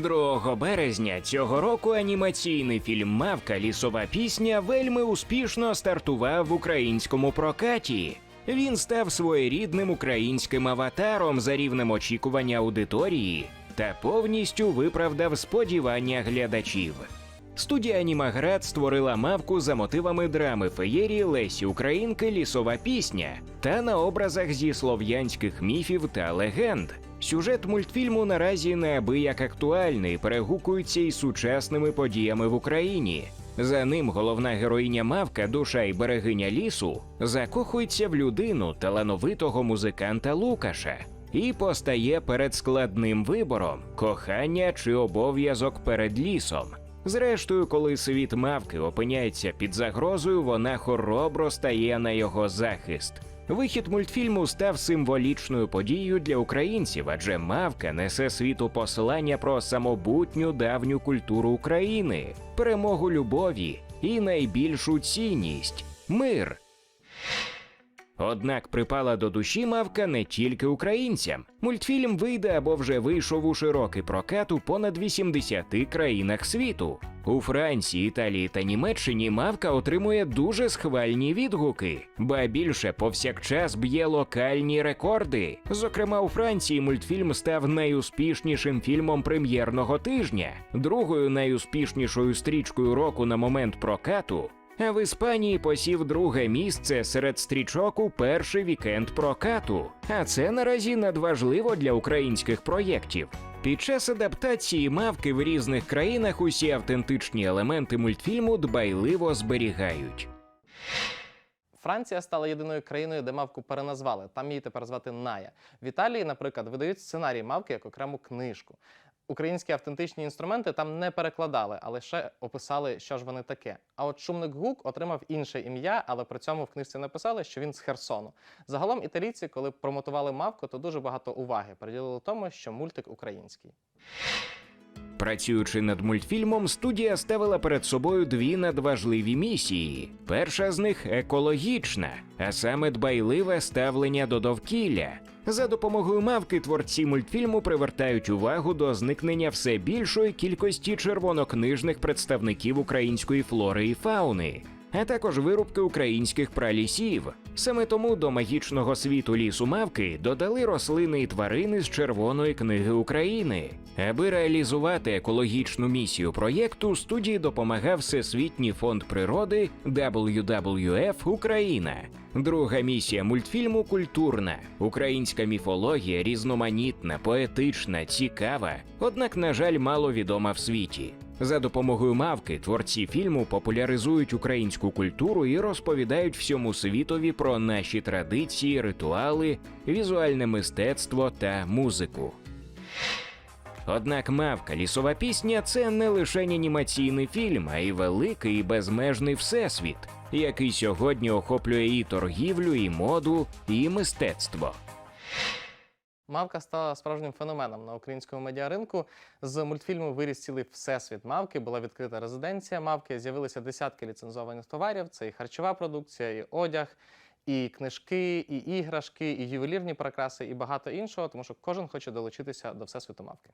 2 березня цього року анімаційний фільм Мавка Лісова пісня вельми успішно стартував в українському прокаті. Він став своєрідним українським аватаром за рівнем очікування аудиторії та повністю виправдав сподівання глядачів. Студія Анімаград створила мавку за мотивами драми феєрії Лесі Українки Лісова пісня та на образах зі слов'янських міфів та легенд. Сюжет мультфільму наразі неабияк актуальний, перегукується із сучасними подіями в Україні. За ним головна героїня Мавка, душа і берегиня лісу, закохується в людину талановитого музиканта Лукаша і постає перед складним вибором кохання чи обов'язок перед лісом. Зрештою, коли світ мавки опиняється під загрозою, вона хоробро стає на його захист. Вихід мультфільму став символічною подією для українців, адже мавка несе світу послання про самобутню давню культуру України, перемогу любові і найбільшу цінність мир. Однак припала до душі мавка не тільки українцям. Мультфільм вийде або вже вийшов у широкий прокат у понад 80 країнах світу. У Франції, Італії та Німеччині мавка отримує дуже схвальні відгуки, ба більше повсякчас б'є локальні рекорди. Зокрема, у Франції мультфільм став найуспішнішим фільмом прем'єрного тижня, другою найуспішнішою стрічкою року на момент прокату. А в Іспанії посів друге місце серед стрічок у перший вікенд прокату. А це наразі надважливо для українських проєктів. Під час адаптації мавки в різних країнах усі автентичні елементи мультфільму дбайливо зберігають. Франція стала єдиною країною, де мавку переназвали. Там її тепер звати Ная. В Італії, наприклад, видають сценарій мавки як окрему книжку. Українські автентичні інструменти там не перекладали, а лише описали, що ж вони таке. А от шумник гук отримав інше ім'я, але при цьому в книжці написали, що він з Херсону. Загалом італійці, коли промотували мавку, то дуже багато уваги приділили тому, що мультик український. Працюючи над мультфільмом, студія ставила перед собою дві надважливі місії. Перша з них екологічна, а саме дбайливе ставлення до довкілля. За допомогою мавки творці мультфільму привертають увагу до зникнення все більшої кількості червонокнижних представників української флори і фауни, а також вирубки українських пралісів. Саме тому до магічного світу лісу мавки додали рослини і тварини з Червоної книги України. Аби реалізувати екологічну місію проєкту, студії допомагав Всесвітній фонд природи WWF Україна. Друга місія мультфільму культурна. Українська міфологія різноманітна, поетична, цікава, однак, на жаль, мало відома в світі. За допомогою мавки творці фільму популяризують українську культуру і розповідають всьому світові про наші традиції, ритуали, візуальне мистецтво та музику. Однак мавка лісова пісня це не лише анімаційний фільм, а й великий і безмежний всесвіт, який сьогодні охоплює і торгівлю, і моду, і мистецтво. Мавка стала справжнім феноменом на українському медіаринку. З мультфільму виріс цілий всесвіт мавки. Була відкрита резиденція мавки. З'явилися десятки ліцензованих товарів. Це і харчова продукція, і одяг, і книжки, і іграшки, і ювелірні прикраси, і багато іншого, тому що кожен хоче долучитися до всесвіту мавки.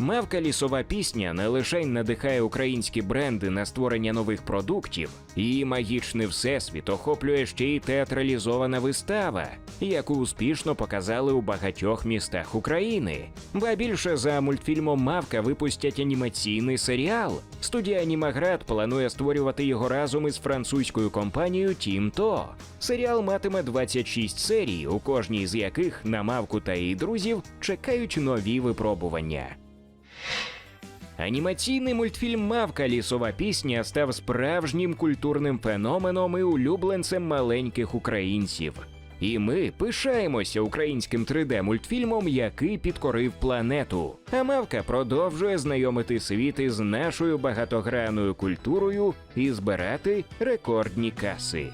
Мавка лісова пісня не лише надихає українські бренди на створення нових продуктів, її магічний всесвіт охоплює ще й театралізована вистава, яку успішно показали у багатьох містах України. Ба більше за мультфільмом Мавка випустять анімаційний серіал. Студія Анімаград планує створювати його разом із французькою компанією Тімто. Серіал матиме 26 серій, у кожній з яких на мавку та її друзів чекають нові випробування. Анімаційний мультфільм Мавка лісова пісня став справжнім культурним феноменом і улюбленцем маленьких українців. І ми пишаємося українським 3D-мультфільмом, який підкорив планету. А Мавка продовжує знайомити світ із нашою багатогранною культурою і збирати рекордні каси.